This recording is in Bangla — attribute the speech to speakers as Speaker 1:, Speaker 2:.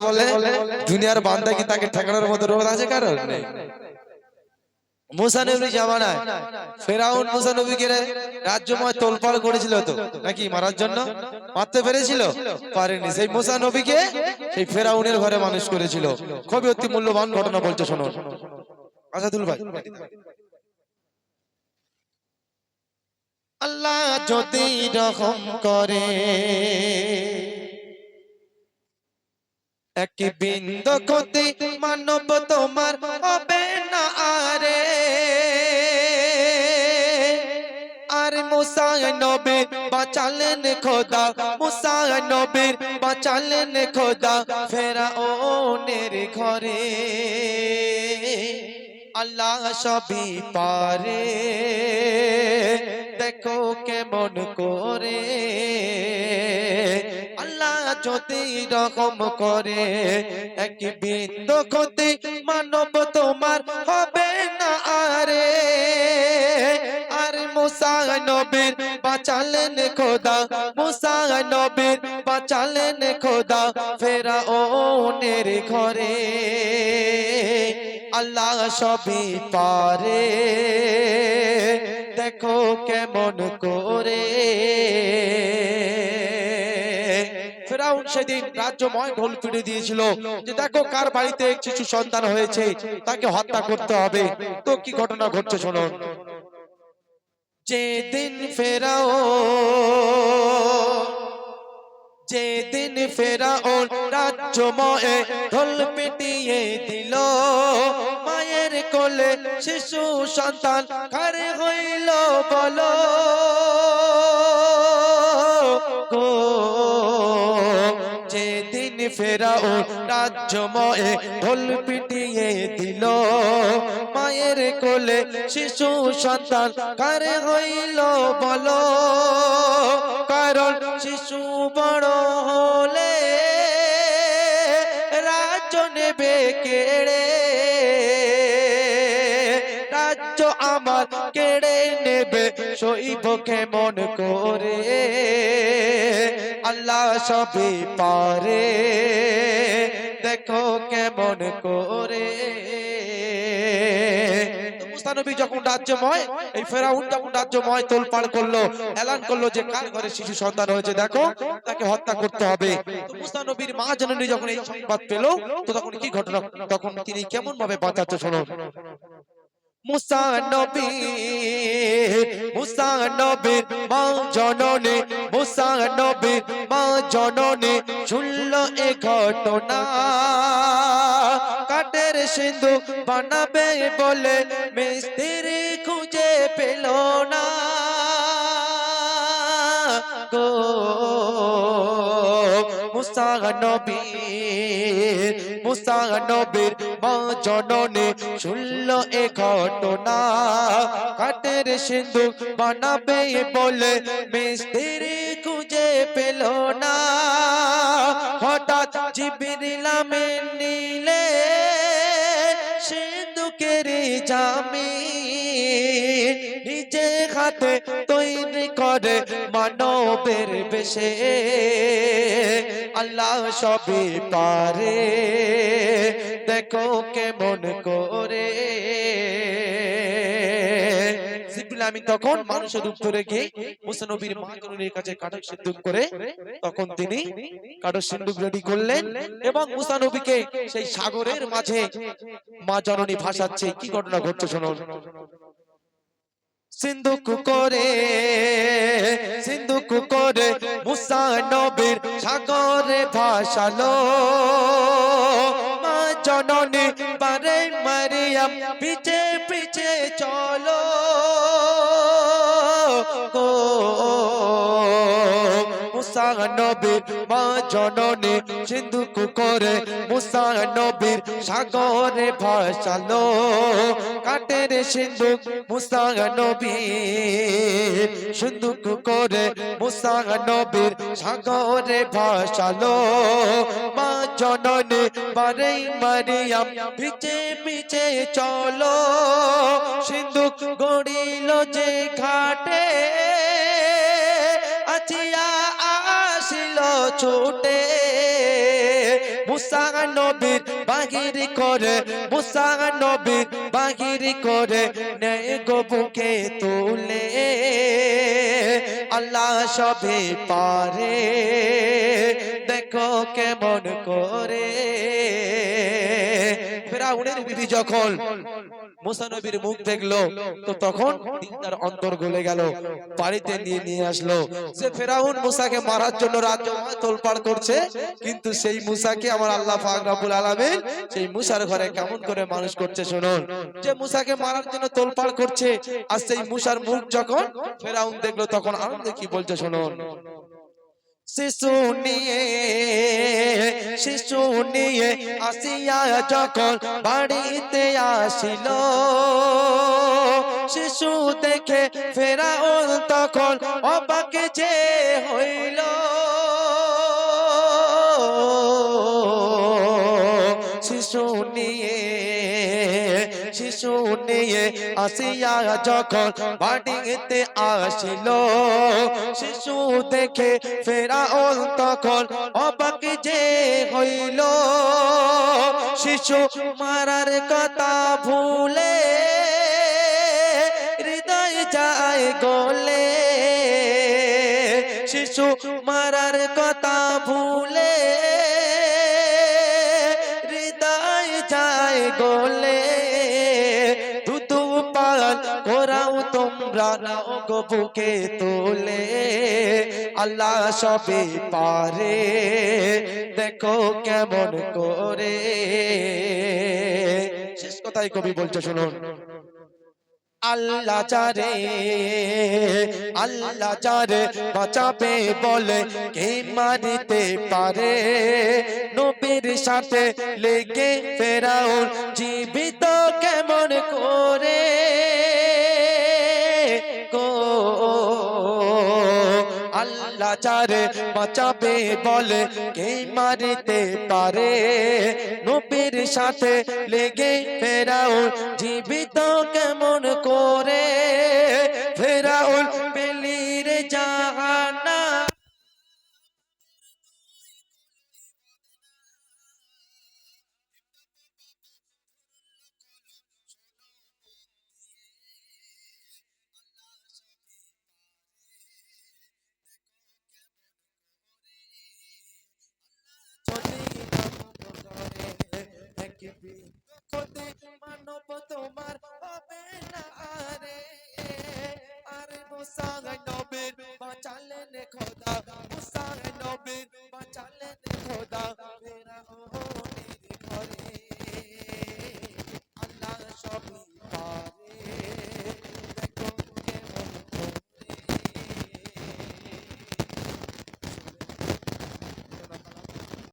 Speaker 1: বলে দুনিয়ার বান্দা কি তাকে ঠেকানোর মতো রোগ আছে কারণ মুসা নবী জামানায় ফেরাউন মুসা নবীকে রাজ্যময় তোলপাড় করেছিল তো নাকি মারার জন্য? মারতে পেরেছিল? পারেনি। সেই মুসা নবীকে সেই ফেরাউনের ঘরে মানুষ করেছিল। খুবই অতি মূল্যবান ঘটনা বলছে শোনো আসাদুল ভাই। আল্লাহ যদি রকম করে এক বিন্দ ক্ষতি মানব তোমার হবে না আরে। আর মুসা নবী বাঁচালেন খোদা মুসা নবীর বাঁচালেন খোদা ফেরাউনের ঘরে। আল্লাহ সবই পারে দেখো কেমন করে। যদি রকম করে এক বিন্দু ক্ষতি মানব তোমার হবে না, আরে। আর মুসা নবীর বাঁচালেন খোদা, মুসা নবীর বাঁচালেন খোদা ফেরা ওনের ঘরে। আল্লাহ সবই পারে। দেখো কেমন করে ফেরাউন সেদিন রাজ্যময় ঢোল পিড়ে দিয়েছিল যে দেখো কার বাড়িতে শিশু সন্তান হয়েছে, তাকে হত্যা করতে হবে। তো কি ঘটনা ঘটছে শোনো যেদিন ফেরাও, যেদিন ফেরাউন রাজ্যময়ে ঢোল পিটিয়ে দিল, মায়ের কোলে শিশু সন্তান কারে হইল বলো, গো ফেরাও রাজ্যময়ে ঢোল পিটিয়ে দিল। মায়ের কোলে শিশু সন্তান কারে হইল বলো? কারণ শিশু বড় হলে রাজ্য নেবে কেড়ে? রাজ্য আমার কেড়ে নেবে সইব কেমন করে? আল্লাহ সবই পারে, দেখো কেমন করে। তো মুসা নবী যখন রাজ্যময়, এই ফেরাউন যখন রাজ্যময় তোলপাড় করল, এলান করল যে কার ঘরে শিশু সন্তান হয়েছে দেখো, তাকে হত্যা করতে হবে। তো মুসা নবীর মা জননী যখন এই সংবাদ পেল, তো তখন কি ঘটনা? তখন তিনি কেমন ভাবে বাঁচাচ্ছে শোনো। মুসা নবী, মুসা নবীর মা জননী, মুসা নবীর মা জননী, শুনল এ ঘটনা। কাটের সিন্ধু বানাবে বলে মিস্ত্রি খুঁজে পেল না। গো, মুসা নবীর মুসা নবীর জননী শুনল এ ঘটনা। কাটের সিন্ধু বানাবে বলে মিস্ত্রি খুঁজে পেল না। হঠাৎ জিবিরিলামে নিলে সিন্ধুকের জামি নিজে হাতে তৈরি করে মানবের বেশে। আল্লাহ সবই পারে। দেখো কেমন করে। আমিন তখন মানুষের রূপ ধরে গিয়ে মুসা নবীর মা জননীর কাছে কাঠক সিন্ধুক করে তখন তিনি কাঠক সিন্ধুক রেডি করলেন এবং মুসা নবীকে সেই সাগরের মাঝে মা জননী ভাসাচ্ছে। কি ঘটনা ঘটছে শোনো। সিন্ধুক করে সিন্ধুক করে মুসা নবীর সাগরে ভাসালো। মা জননী পারে মারিয়াম পিছে পিছে চলো। মুসা নবীর মা জননী সিন্ধুক করে মুসা নবীর সাগরে ভাসালো। কাটের সিন্ধুক মুসা নবীর, সিন্ধুক করে মুসা নবীর সাগরে ভাসালো। মা জননী বারে মারিয়াম পিছে পিছে চলো, সিন্ধুক গড়িল যে ঘাটে ছুটে। মুসা নবীর বাহির করে মুসা নবীর বাহির করে নেয় গো বুকে তুলে। আল্লাহ সবে পারে, দেখো কেমন করে। ফেরাউনের বিবি যখন মুসা নবীর মুখ দেখল তো তখন তার অন্তর গলে গেল বাড়িতে নিয়ে নিয়ে আসলো। সে ফেরাউন মুসাকে মারার জন্য রাজ্য তোলপাড় করছে কিন্তু সেই মুসাকে আমার আল্লাহ পাক রব্বুল আলামিন সেই মুসার ঘরে কেমন করে মানুষ করছে শুনুন। যে মুসাকে মারার জন্য তোলপাড় করছে আর সেই মুসার মুখ যখন ফেরাউন দেখল তখন আনন্দে কি বলছে শুনুন। শিশু নিয়ে শিশু নিয়ে আসিয়া যখন বাড়িতে আসিল শিশু দেখে ফেরাউন তখন অবাকে যে আসিয়া যখন বাড়িতে আসিল, শিশু দেখে ফেরাউন তখন অবাক যে হইল। শিশু মারার কথা ভুলে হৃদয় যায় গলে। শিশু মারার কথা ভুলে হৃদয় যায় গলে। তোমরা নাও গো বুকে তোলে আল্লাহ সবে পারে। দেখো কেমন করে। শেষ কথাই কবি বলছে, শুনুন। আল্লাহ চারে আল্লাহ চারে বাঁচাবে বলে কে মারিতে পারে। নবীর সাথে লেগে ফেরাউন জীবিত কেমন করে। আল্লাহ চারে বাঁচাবে বলে, কে মারিতে পারে? নবীর সাথে লেগে ফেরাও জীবিত কেমন করে? ফেরাউল পেলির জাহান হুসাইন নবীর বাঁচালেন খোদা হুসাইন নবীর বাঁচালেন খোদা। ফেরাউন